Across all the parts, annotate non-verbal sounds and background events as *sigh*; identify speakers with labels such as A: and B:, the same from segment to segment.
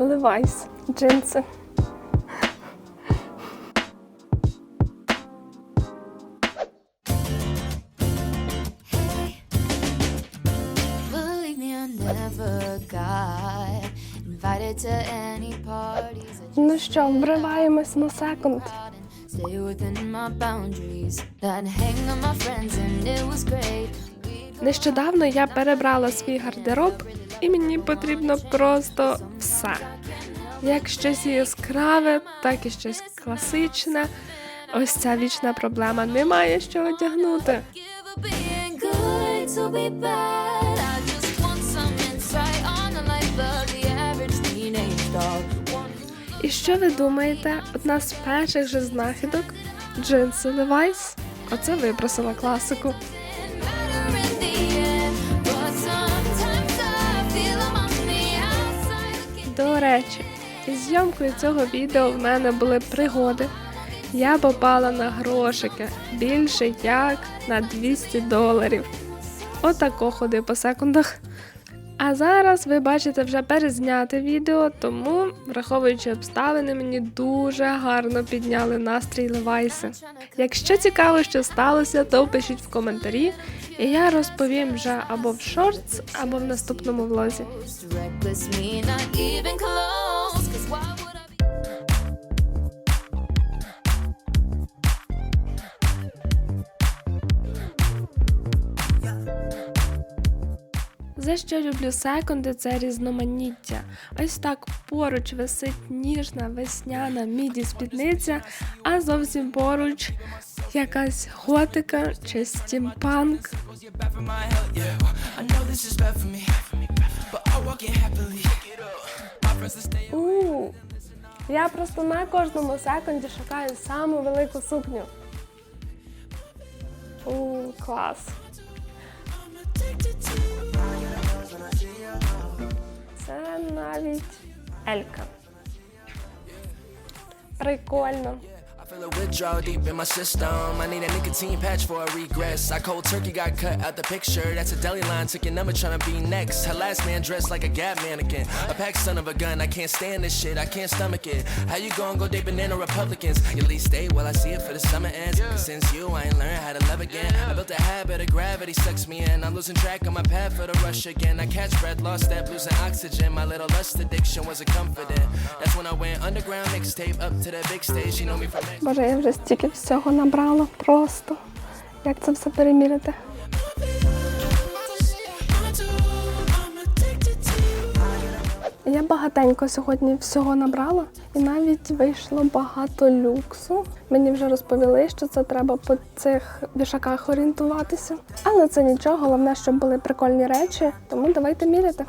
A: Levi's джинси. Ну що, вриваємось на секунд. Нещодавно я перебрала свій гардероб, і мені потрібно просто все. Як щось яскраве, так і щось класичне. Ось ця вічна проблема. Немає що одягнути. І що ви думаєте? Одна з перших же знахідок джинси Levi's. Оце випросила класику. До речі, із зйомкою цього відео в мене були пригоди. Я попала на грошики більше як на 200 доларів. Отако ходив по секундах. А зараз ви бачите вже перезняте відео, тому, враховуючи обставини, мені дуже гарно підняли настрій Левайси. Якщо цікаво, що сталося, то пишіть в коментарі, і я розповім вже або в шортс, або в наступному влозі. За що люблю секунди, це різноманіття. Ось так поруч висить ніжна весняна міді спідниця, а зовсім поруч якась готика чи стімпанк. У я просто на кожному секунді шукаю саму велику сукню. У клас. Навіть Елька. Прикольно.
B: Feel a withdrawal deep in my system. I need a nicotine patch for a regress. I cold turkey got cut out the picture. That's a deli line. Took your number trying to be next. Her last man dressed like a Gap mannequin. A pack son of a gun. I can't stand this shit. I can't stomach it. How you gon' go date banana Republicans? At least stay while I see it for the summer ends. Cause since you, I ain't learned how to love again. I built a habit of gravity sucks me in. I'm losing track of my path for the rush again. I catch breath, lost that losing oxygen. My little lust addiction was a comforting. Uh-huh. That's when I went underground mixtape up to the big stage. You know me from.
A: Боже, я вже стільки всього набрала просто. Як це все перемірити? Я багатенько сьогодні всього набрала, і навіть вийшло багато люксу. Мені вже розповіли, що це треба по цих вішаках орієнтуватися. Але це нічого, головне, щоб були прикольні речі, тому давайте міряти.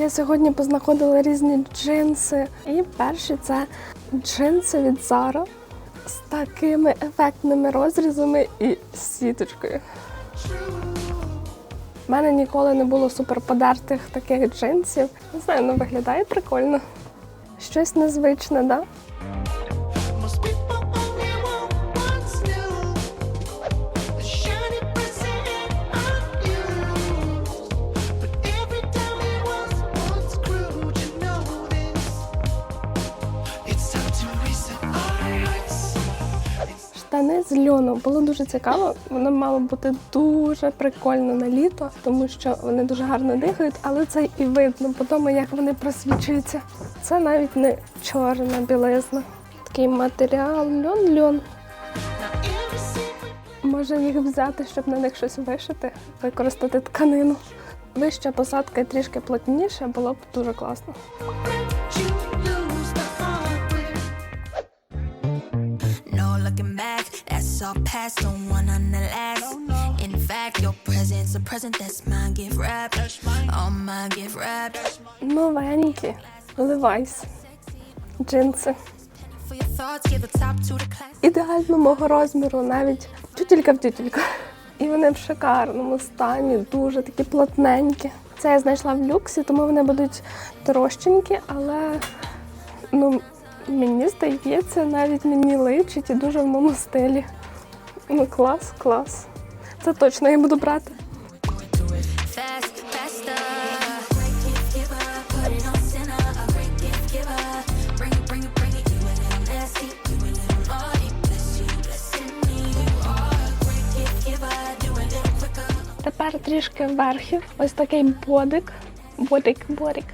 A: Я сьогодні познаходила різні джинси. І перші це джинси від Zara з такими ефектними розрізами і сіточкою. У мене ніколи не було суперподертих таких джинсів. Не знаю, ну виглядає прикольно. Щось незвичне, да? З льону було дуже цікаво. Воно мало бути дуже прикольно на літо, тому що вони дуже гарно дихають, але це і видно по тому, як вони просвічуються. Це навіть не чорна білизна. Такий матеріал, льон-льон. Може їх взяти, щоб на них щось вишити, використати тканину. Вища посадка і трішки плотніше було б дуже класно.
C: No all past, don't wanna last. In fact, your present's a present, that's my gift wrap. All my gift wrap.
A: Новенькі. Levi's. Джинси.
C: Give
A: ідеально мого розміру, навіть тютілька в тютільку. І вони в шикарному стані, дуже такі плотненькі. Це я знайшла в люксі, тому вони будуть дорожченькі, але ну, Мені здається, навіть мені личить і дуже в моєму стилі. Ну, клас, клас. Це точно я буду брати. Тепер трішки верхів. Ось такий бодик. Бодик, бодик,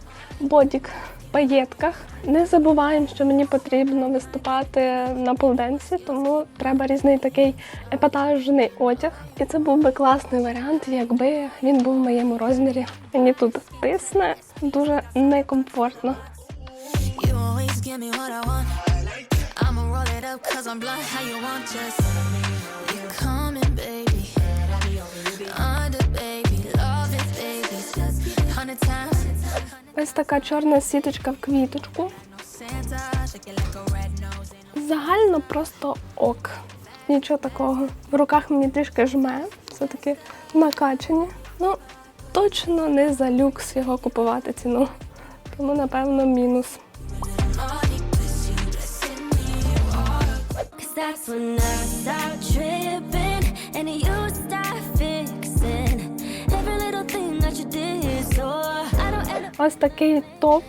A: в паєтках. Не забуваємо, що мені потрібно виступати на полденсі, тому треба різний такий епатажний одяг. І це був би класний варіант, якби він був в моєму розмірі. Мені тут тисне дуже некомфортно.
C: Times.
A: Ось така чорна сіточка в квіточку. Загально просто ок. Нічого такого. В руках мені трішки жме, все-таки накачані. Ну, точно не за люкс його купувати ціну. Тому, напевно, мінус.
D: and you start fixing every little thing that you did. So
A: Ось такий топ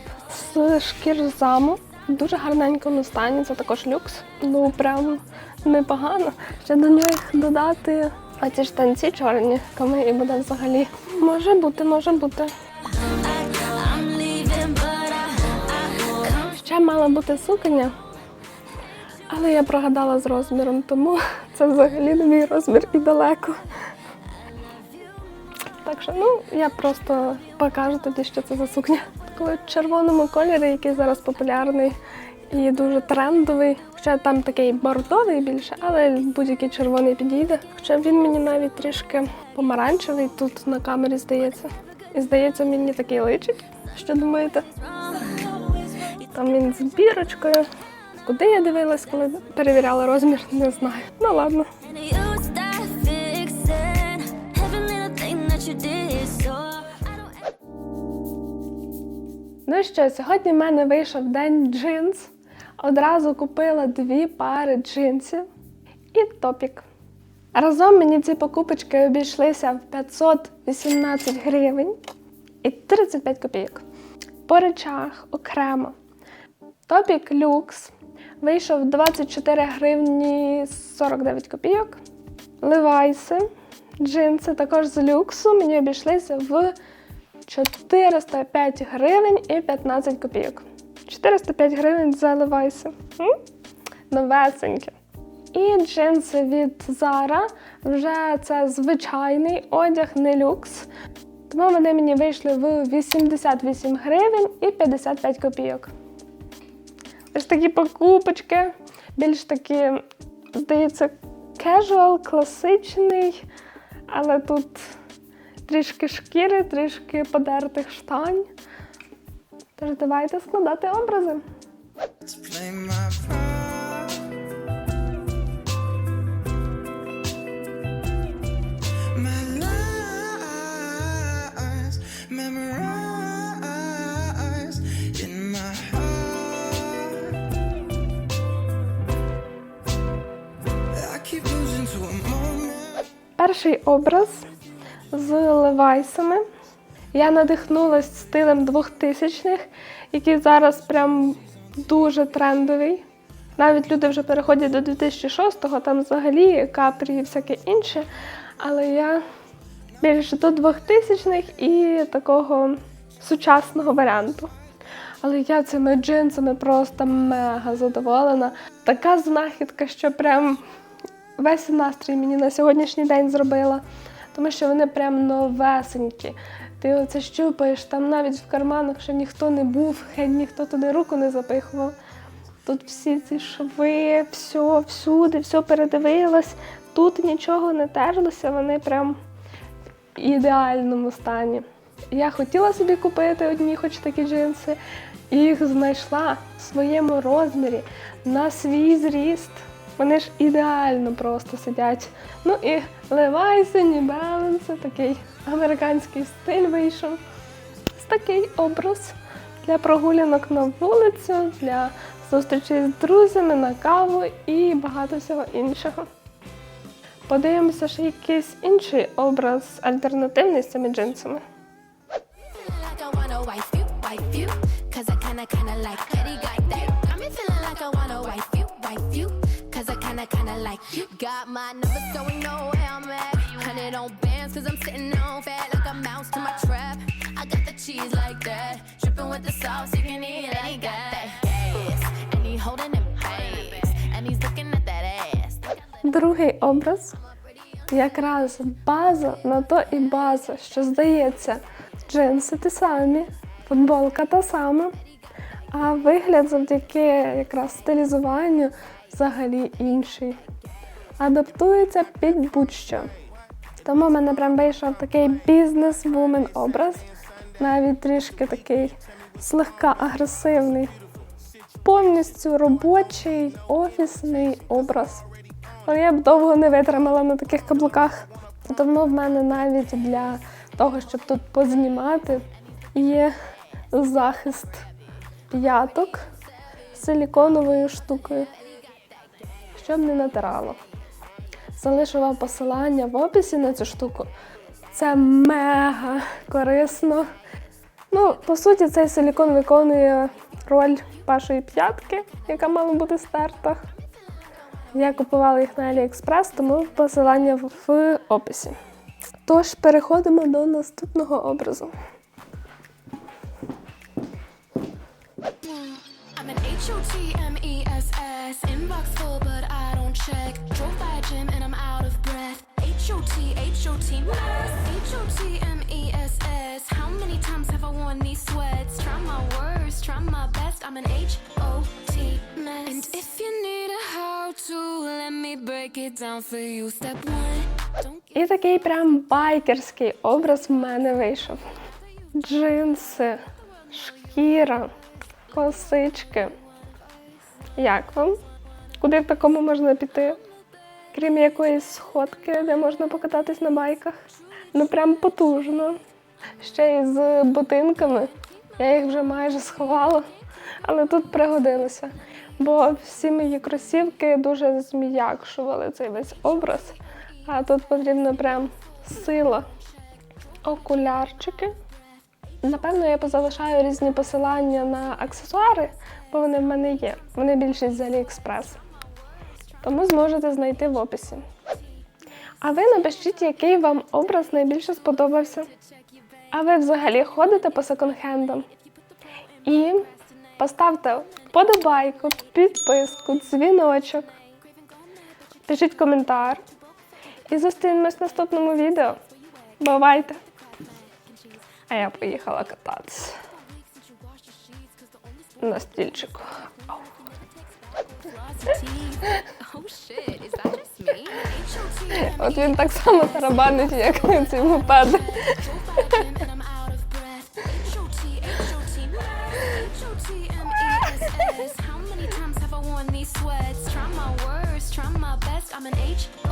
A: з шкірзаму. В дуже гарненькому стані, це також люкс. Ну, прям непогано. Ще до них додати а ці штанці чорні, коли і буде взагалі. Може бути, може бути. Ще мала бути сукня, але я прогадала з розміром, тому *laughs* це взагалі не мій розмір і далеко. Так що, ну, я просто покажу тоді, що це за сукня. Коли в червоному кольорі, який зараз популярний і дуже трендовий. Хоча там такий бордовий більше, але будь-який червоний підійде. Хоча він мені навіть трішки помаранчевий тут на камері здається. І здається, мені такий личить. Що думаєте? Там він з бірочкою. Куди я дивилась, коли перевіряла розмір, не знаю. Ну ладно. Ну що, сьогодні в мене вийшов день джинс. Одразу купила дві пари джинсів і топік. Разом мені ці покупочки обійшлися в 518 гривень і 35 копійок. По речах окремо. Топік люкс вийшов 24 гривні 49 копійок. Левайси, джинси також з люксу мені обійшлися в 405 гривень і 15 копійок. 405 гривень за левайси. Новесенькі. І джинси від Zara. Вже це звичайний одяг, не люкс. Тому вони мені вийшли в 88 гривень і 55 копійок. Ось такі покупочки. Більш такі, здається, casual, класичний, але тут трішки шкіри, трішки подертих штань. Тож давайте складати образи. Перший образ левайсами. Я надихнулась стилем 2000-х, який зараз прям дуже трендовий. Навіть люди вже переходять до 2006-го, там взагалі капрі і всяке інше. Але я більше до 2000-х і такого сучасного варіанту. Але я цими джинсами просто мега задоволена. Така знахідка, що прям весь настрій мені на сьогоднішній день зробила, тому що вони прям новесенькі. Ти оце щупаєш, там навіть в карманах ще ніхто не був, *laughs* геть ніхто туди руку не запихував. Тут всі ці шви, все, всюди, все передивилась. Тут нічого не терлося, вони прям в ідеальному стані. Я хотіла собі купити одні, хоч такі джинси, і їх знайшла в своєму розмірі на свій зріст. Вони ж ідеально просто сидять. Ну і Levi's, New Balance, такий американський стиль вийшов. Такий образ для прогулянок на вулицю, для зустрічі з друзями на каву і багато всього іншого. Подивимося, ще якийсь інший образ альтернативний з цими джинсами.
C: You. Cause I kinda, kinda like like you, like. Got my number so we know where I'm at. Hundred on bands cause I'm sitting on fat like a mouse to my trap. I got the cheese like that. Dripping with the sauce, you can eat it. Got that gas. And he holding them bags. And he's looking at that ass.
A: Другий образ якраз база на то і база, що здається, джинси ті самі, футболка та сама, а вигляд завдяки якраз стилізуванню взагалі інший. Адаптується під будь-що. Тому в мене прям вийшов такий бізнес-вумен образ, навіть трішки такий слегка агресивний повністю робочий офісний образ. Але я б довго не витримала на таких каблуках. Тому в мене навіть для того, щоб тут познімати, є захист п'яток силіконовою штукою, щоб не натирало. Залишу вам посилання в описі на цю штуку. Це мега корисно. Ну, по суті, цей силікон виконує роль вашої п'ятки, яка мала бути стерта. Я купувала їх на AliExpress, тому посилання в описі. Тож переходимо до наступного образу.
C: An H-O-T-M-E-S-S Inbox full but I don't check Drove by a gym and I'm out of breath H-O-T, H-O-T mess H-O-T-M-E-S-S How many times have I worn these sweats? Try my worst, try my best I'm an H-O-T mess And if you need a how-to Let me break it down for you Step one Don't
A: І такий прям байкерський образ в мене вийшов. Джинси, шкіра, косички. Як вам? Куди в такому можна піти? Крім якоїсь сходки, де можна покататись на байках. Ну прям потужно. Ще й з ботинками. Я їх вже майже сховала, але тут пригодилося. Бо всі мої кросівки дуже зм'якшували цей весь образ. А тут потрібна прям сила. Окулярчики. Напевно, я позалишаю різні посилання на аксесуари, бо вони в мене є. Вони більшість з AliExpress. Тому зможете знайти в описі. А ви напишіть, який вам образ найбільше сподобався. А ви взагалі ходите по секонд-хендам? І поставте вподобайку, підписку, дзвіночок. Пишіть коментар. І зустрінемось в наступному відео. Бувайте! А я поїхала кататися на
C: Oh? H-O-T
A: От він так само тарабанить, як ці мопеди.
C: I'm an mess.